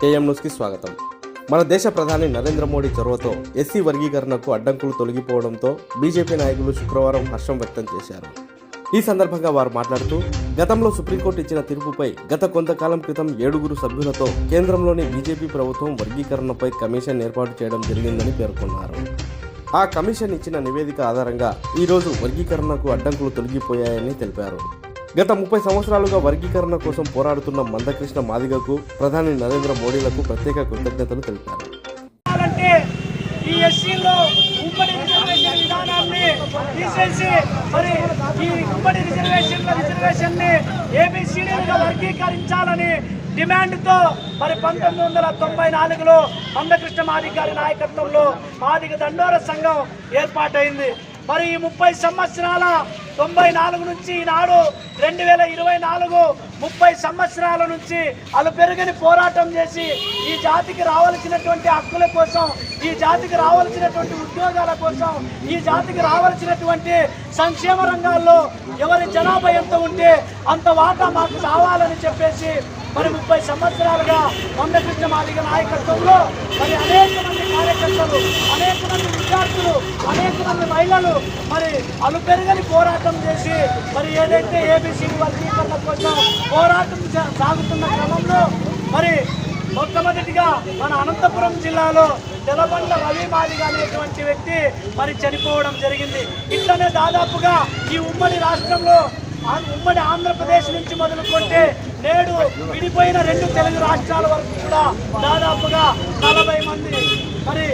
KM న్యూస్కి స్వాగతం. మన దేశ ప్రధాని నరేంద్ర మోడీ చొరవతో ఎస్సీ వర్గీకరణకు అడ్డంకులు తొలగిపోవడంతో బీజేపీ నాయకులు శుక్రవారం హర్షం వ్యక్తం చేశారు. ఈ సందర్భంగా వారు మాట్లాడుతూ గతంలో సుప్రీంకోర్టు ఇచ్చిన తీర్పుపై గత కొంతకాలం క్రితం ఏడుగురు సభ్యులతో కేంద్రంలోని బీజేపీ ప్రభుత్వం వర్గీకరణపై కమిషన్ ఏర్పాటు చేయడం జరిగిందని పేర్కొన్నారు. ఆ కమిషన్ ఇచ్చిన నివేదిక ఆధారంగా ఈరోజు వర్గీకరణకు అడ్డంకులు తొలగిపోయాయని తెలిపారు. గత ముప్పై సంవత్సరాలుగా వర్గీకరణ కోసం పోరాడుతున్న మందకృష్ణ మాదిగకు ప్రధాని నరేంద్ర మోడీలకు ప్రత్యేక కృతజ్ఞతలు తెలిపారు. అంటే ఈ ఎస్సీలో ఉమ్మడి రిజర్వేషన్ విధానాన్ని తీసేసి మరి ఈ ఉమ్మడి రిజర్వేషన్ల రిజర్వేషన్ని ఏబిసిడీలుగా వర్గీకరించాలని డిమాండ్తో మరి పంతొమ్మిది వందల తొంభై నాలుగులో మందకృష్ణ మాదిగ గారి నాయకత్వంలో మాదిగ దండోర సంఘం ఏర్పాటైంది. మరి ఈ ముప్పై సంవత్సరాల తొంభై నాలుగు నుంచి ఈనాడు రెండు వేల ఇరవై నాలుగు ముప్పై సంవత్సరాల నుంచి అలు పెరుగని పోరాటం చేసి ఈ జాతికి రావాల్సినటువంటి హక్కుల కోసం ఈ జాతికి రావాల్సినటువంటి ఉద్యోగాల కోసం ఈ జాతికి రావాల్సినటువంటి సంక్షేమ రంగాల్లో ఎవరి జనాభా ఎంత ఉంటే అంత వాటా మాకు కావాలని చెప్పేసి మరి ముప్పై సంవత్సరాలుగా మందకృష్ణ మాదిగ నాయకత్వంలో మరి అనేక మంది కార్యకర్తలు అనేక మంది విద్యార్థులు అనేక మంది మహిళలు మరి అలుపెరగని పోరాటం చేసి మరి ఏదైతే ఏబీసీ వర్గీకరణ కోసం పోరాటం సాగుతున్న క్రమంలో మరి మొట్టమొదటిగా మన అనంతపురం జిల్లాలో తెలబండ రవి మాదిగ అనేటువంటి వ్యక్తి మరి చనిపోవడం జరిగింది. ఇట్లనే దాదాపుగా ఈ ఉమ్మడి రాష్ట్రంలో ఉమ్మడి ఆంధ్రప్రదేశ్ నుంచి మొదలుకుంటే నేడు విడిపోయిన రెండు తెలుగు రాష్ట్రాల వరకు కూడా దాదాపుగా నలభై మంది మరి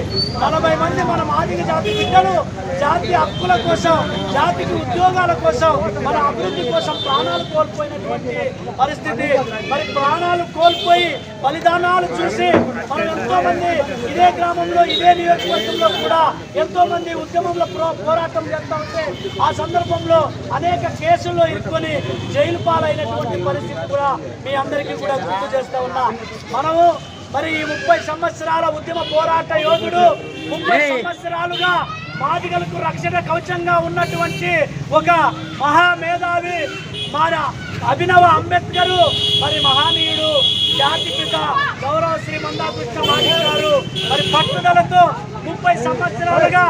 నలభై మంది మన మాదిగ జాతి బిడ్డలు జాతి హక్కుల కోసం జాతికి ఉద్యోగాల కోసం మన అభివృద్ధి కోసం ప్రాణాలు కోల్పోయినటువంటి పరిస్థితి. మరి ప్రాణాలు కోల్పోయి బలిదానాలు చూసి మనం ఎంతో మంది ఇదే గ్రామంలో ఇదే నియోజకవర్గంలో కూడా ఎంతో మంది ఉద్యమంలో పోరాటం చేస్తా ఉంటే ఆ సందర్భంలో అనేక కేసుల్లో ఇరుక్కొని జైలు పాలైనటువంటి పరిస్థితి కూడా మీ అందరికీ కూడా గుర్తు చేస్తా ఉన్నా. మనము మరి ఈ ముప్పై సంవత్సరాల ఉద్యమ పోరాట యోధుడు ముప్పై సంవత్సరాలుగా మాదిగలకు రక్షణ కవచంగా ఉన్నటువంటి ఒక మహామేధావి మన అభినవ అంబేద్కర్ మరి మహానీయుడు జాతిపిత గౌరవ శ్రీ మందాకృష్ణ మాదిగ గారు మరి పట్టుదలతో ముప్పై సంవత్సరాలుగా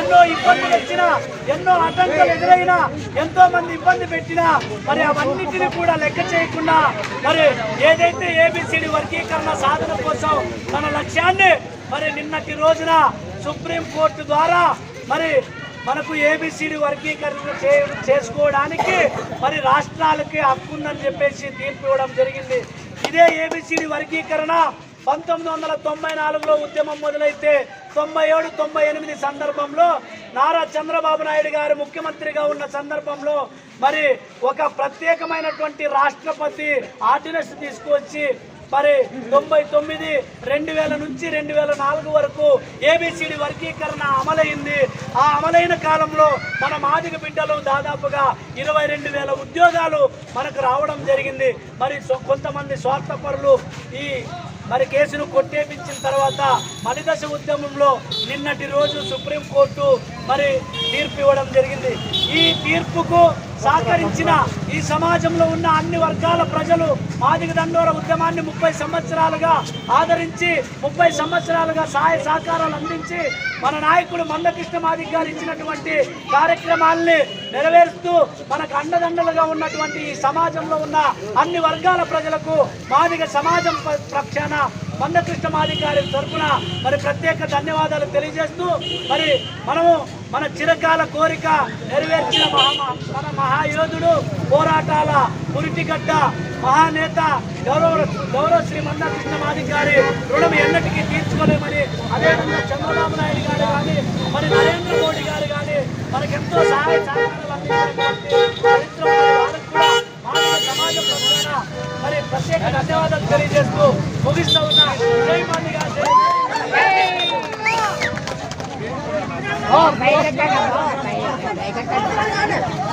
ఎన్నో ఇబ్బందులు వచ్చినా ఎన్నో ఆటంకాలు ఎదురైనా ఎంతో మంది ఇబ్బంది పెట్టినా మరి అవన్నిటిని కూడా లెక్క చేయకుండా మరి ఏదైతే ఏబిసిడి వర్గీకరణ సాధన కోసం తన లక్ష్యాన్ని మరి నిన్నటి రోజున సుప్రీం కోర్టు ద్వారా మరి మనకు ఏబిసిడి వర్గీకరణ చే- చేసుకోవడానికి మరి రాష్ట్రాలకి హక్కు ఉందని చెప్పేసి తీర్పు ఇవ్వడం జరిగింది. ఇదే ఏబిసిడి వర్గీకరణ పంతొమ్మిది వందల తొంభై నాలుగులో ఉద్యమం మొదలైతే తొంభై ఏడు తొంభై ఎనిమిది సందర్భంలో నారా చంద్రబాబు నాయుడు గారు ముఖ్యమంత్రిగా ఉన్న సందర్భంలో మరి ఒక ప్రత్యేకమైనటువంటి రాష్ట్రపతి ఆర్డినెన్స్ తీసుకువచ్చి మరి తొంభై తొమ్మిది రెండు వేల నుంచి రెండు వేల నాలుగు వరకు ఏబిసిడి వర్గీకరణ అమలైంది. ఆ అమలైన కాలంలో మన మాదిక బిడ్డలు దాదాపుగా ఇరవై రెండు వేల ఉద్యోగాలు మనకు రావడం జరిగింది. మరి కొంతమంది స్వార్థపరులు ఈ మరి కేసును కొట్టేపించిన తర్వాత మలిదశ ఉద్యమంలో నిన్నటి రోజు సుప్రీంకోర్టు మరి తీర్పు ఇవ్వడం జరిగింది. ఈ తీర్పుకు సహకరించిన ఈ సమాజంలో ఉన్న అన్ని వర్గాల ప్రజలు మాదిగ దండోర ఉద్యమాన్ని ముప్పై సంవత్సరాలుగా ఆదరించి ముప్పై సంవత్సరాలుగా సహాయ సహకారాలు అందించి మన నాయకుడు మందకృష్ణ మాదిగ గారు ఇచ్చినటువంటి కార్యక్రమాల్ని నెరవేరుస్తూ మనకు అండదండలుగా ఉన్నటువంటి ఈ సమాజంలో ఉన్న అన్ని వర్గాల ప్రజలకు మాదిగ సమాజం ప్రక్షాన మందకృష్ణ మాదిగ గారి తరఫున మరి ప్రత్యేక ధన్యవాదాలు తెలియజేస్తూ మరి మనము మన చిరకాల కోరిక నెరవేర్చిన మహా మన మహాయోధుడు పోరాటాల పురిటిగడ్డ మహానేత గౌరవ గౌరవ శ్రీ మందకృష్ణ మాదిగ గారి రుణం ఎన్నటికీ తీర్చుకోలేమని అదేవిధంగా చంద్రబాబు నాయుడు గారు కానీ మరి నరేంద్ర మోడీ గారు కానీ మనకెంతో సహాయ సహకారాలు అందించినటువంటి చరిత్ర వాళ్ళకు కూడా మానవ సమాజం మరి ప్రత్యేక ధన్యవాదాలు తెలియజేస్తూ ముగిస్తూ 买一个蛋糕买一个